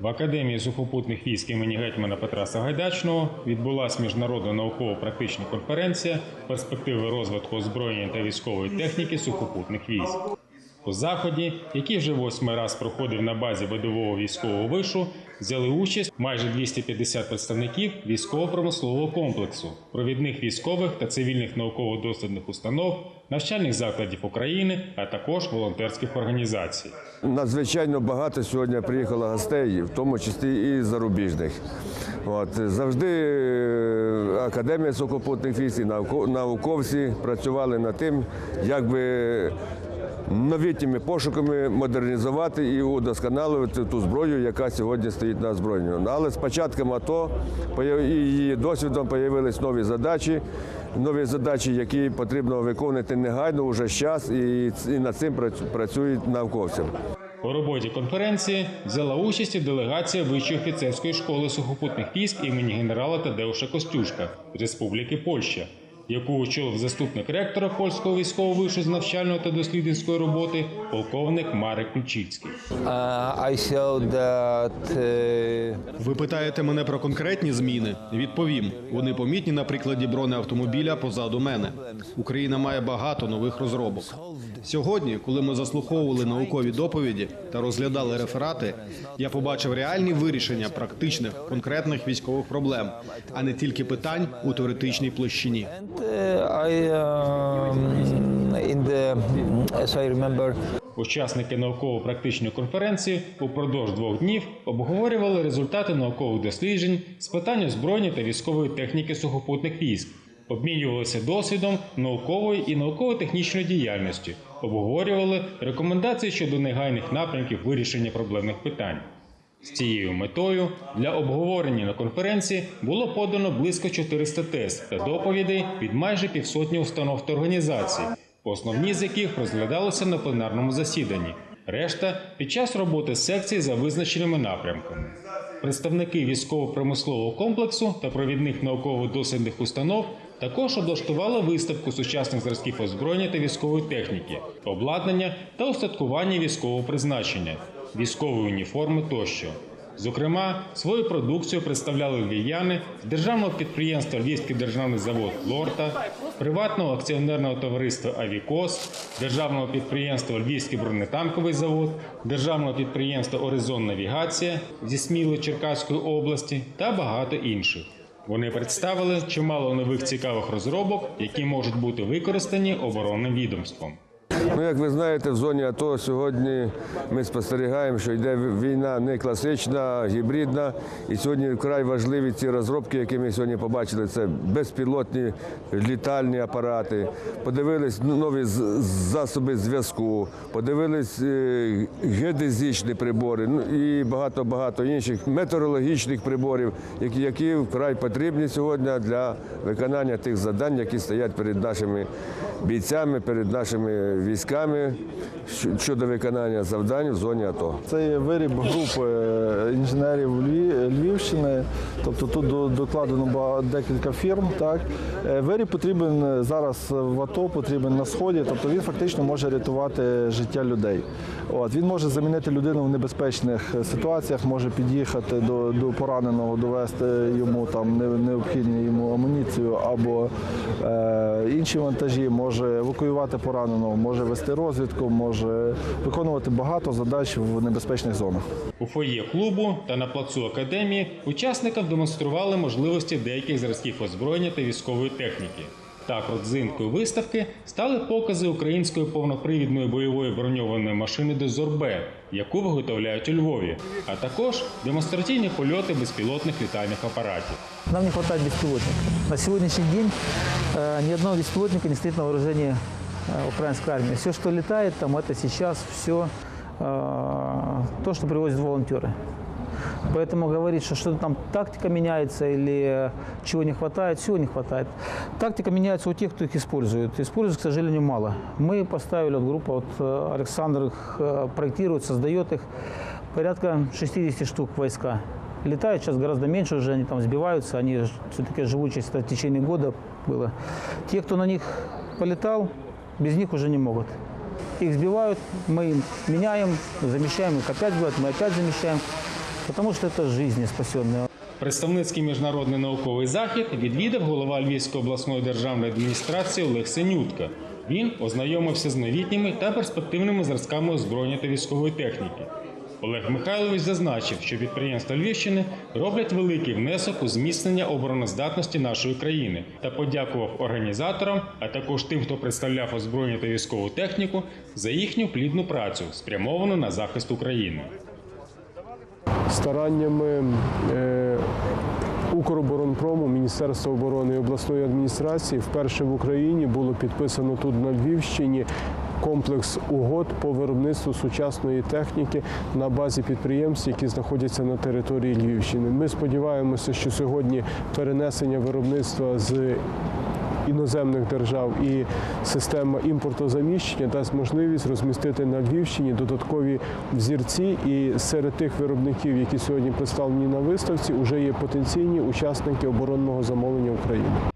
В Академії сухопутних військ імені гетьмана Петра Сагайдачного відбулася міжнародна науково-практична конференція перспективи розвитку озброєння та військової техніки сухопутних військ. У заході, який вже восьмий раз проходив на базі видового військового вишу, взяли участь майже 250 представників військово-промислового комплексу, провідних військових та цивільних науково-дослідних установ, навчальних закладів України, а також волонтерських організацій. Надзвичайно багато сьогодні приїхало гостей, в тому числі і зарубіжних. От, завжди е, Академія сухопутних військ і науко- науковці працювали над тим, як би новітніми пошуками модернізувати і удосконалювати ту зброю, яка сьогодні стоїть на озброєнні. Але з початком АТО і її досвідом з'явились нові задачі, нові задачі, які потрібно виконувати негайно уже час, і, над цим працюють науковці. У роботі конференції взяла участь делегація Вищої офіцерської школи сухопутних військ імені генерала Тадеуша Костюшка з Республіки Польща, яку очолив заступник ректора польського військового вишу з навчальної та дослідницької роботи полковник Марек Ключицький. Uh, Ви питаєте мене про конкретні зміни? Відповім. Вони помітні на прикладі бронеавтомобіля позаду мене. Україна має багато нових розробок. Сьогодні, коли ми заслуховували наукові доповіді та розглядали реферати, я побачив реальні вирішення практичних конкретних військових проблем, а не тільки питань у теоретичній площині. Учасники науково-практичної конференції упродовж двох днів обговорювали результати наукових досліджень з питань озброєння та військової техніки сухопутних військ, обмінювалися досвідом наукової і науково-технічної діяльності, обговорювали рекомендації щодо негайних напрямків вирішення проблемних питань. З цією метою для обговорення на конференції було подано близько 400 тез та доповідей від майже півсотні установ та організацій, основні з яких розглядалися на пленарному засіданні. Решта під час роботи секцій за визначеними напрямками. Представники військово-промислового комплексу та провідних науково-дослідних установ також облаштували виставку сучасних зразків озброєння та військової техніки, обладнання та устаткування військового призначення, військової уніформи тощо. Зокрема, свою продукцію представляли львів'яни з державного підприємства Львівський державний завод Лорта, приватного акціонерного товариства Авікос, державного підприємства Львівський бронетанковий завод, державного підприємства Оризон Навігація зі Сміли Черкаської області та багато інших. Вони представили чимало нових цікавих розробок, які можуть бути використані оборонним відомством. Ну, як ви знаєте, в зоні АТО сьогодні ми спостерігаємо, що йде війна не класична, а гібридна. І сьогодні вкрай важливі ці розробки, які ми сьогодні побачили. Це безпілотні літальні апарати. Подивились ну, нові засоби зв'язку, подивились е, геодезичні прибори ну, і багато-багато інших метеорологічних приборів, які, які вкрай потрібні сьогодні для виконання тих завдань, які стоять перед нашими бійцями, перед нашими військами щодо виконання завдань в зоні АТО. Це є виріб групи е, інженерів Львівщини. Тобто тут докладено декілька фірм. Так. Е, Виріб потрібен е, зараз в АТО, потрібен на сході, тобто він фактично може рятувати життя людей. От. Він може замінити людину в небезпечних ситуаціях, може під'їхати до, до пораненого, довести йому там не- необхідну йому амуніцію або е, інші вантажі, може евакуювати пораненого, може вести розвідку, може виконувати багато задач в небезпечних зонах. У фоє клубу та на плацу академії учасникам демонстрували можливості деяких зразків озброєння та військової техніки. Так, родзинкою виставки стали покази української повнопривідної бойової броньованої машини Дозорбе, яку виготовляють у Львові, а також демонстраційні польоти безпілотних літальних апаратів. Нам не хватает беспилотников. На сегодняшний день э, ни одного беспилотника не стоит на вооружении э, украинской армии. Все, что летает, там, это сейчас все то, что привозят волонтеры. Поэтому говорить, что что-то там тактика меняется или э, чего не хватает, всего не хватает. Тактика меняется у тех, кто их использует. Используют, к сожалению, мало. Мы поставили, вот группа, вот э, Александр их э, проектирует, создает их, порядка 60 штук войска. Летают сейчас гораздо меньше уже, они там сбиваются, они все-таки живучесть в течение года было. Те, кто на них полетал, без них уже не могут. Их сбивают, мы им меняем, замещаем их опять сбивают, мы опять замещаем. потому что это жизни спасенные. Представницький міжнародний науковий захід відвідав голова Львівської обласної державної адміністрації Олег Синютка. Він ознайомився з новітніми та перспективними зразками озброєння та військової техніки. Олег Михайлович зазначив, що підприємства Львівщини роблять великий внесок у зміцнення обороноздатності нашої країни та подякував організаторам, а також тим, хто представляв озброєння та військову техніку, за їхню плідну працю, спрямовану на захист України. стараннями е, Укроборонпрому, Міністерства оборони і обласної адміністрації вперше в Україні було підписано тут на Львівщині комплекс угод по виробництву сучасної техніки на базі підприємств, які знаходяться на території Львівщини. Ми сподіваємося, що сьогодні перенесення виробництва з іноземних держав і система імпортозаміщення дасть можливість розмістити на Львівщині додаткові взірці. І серед тих виробників, які сьогодні представлені на виставці, вже є потенційні учасники оборонного замовлення України.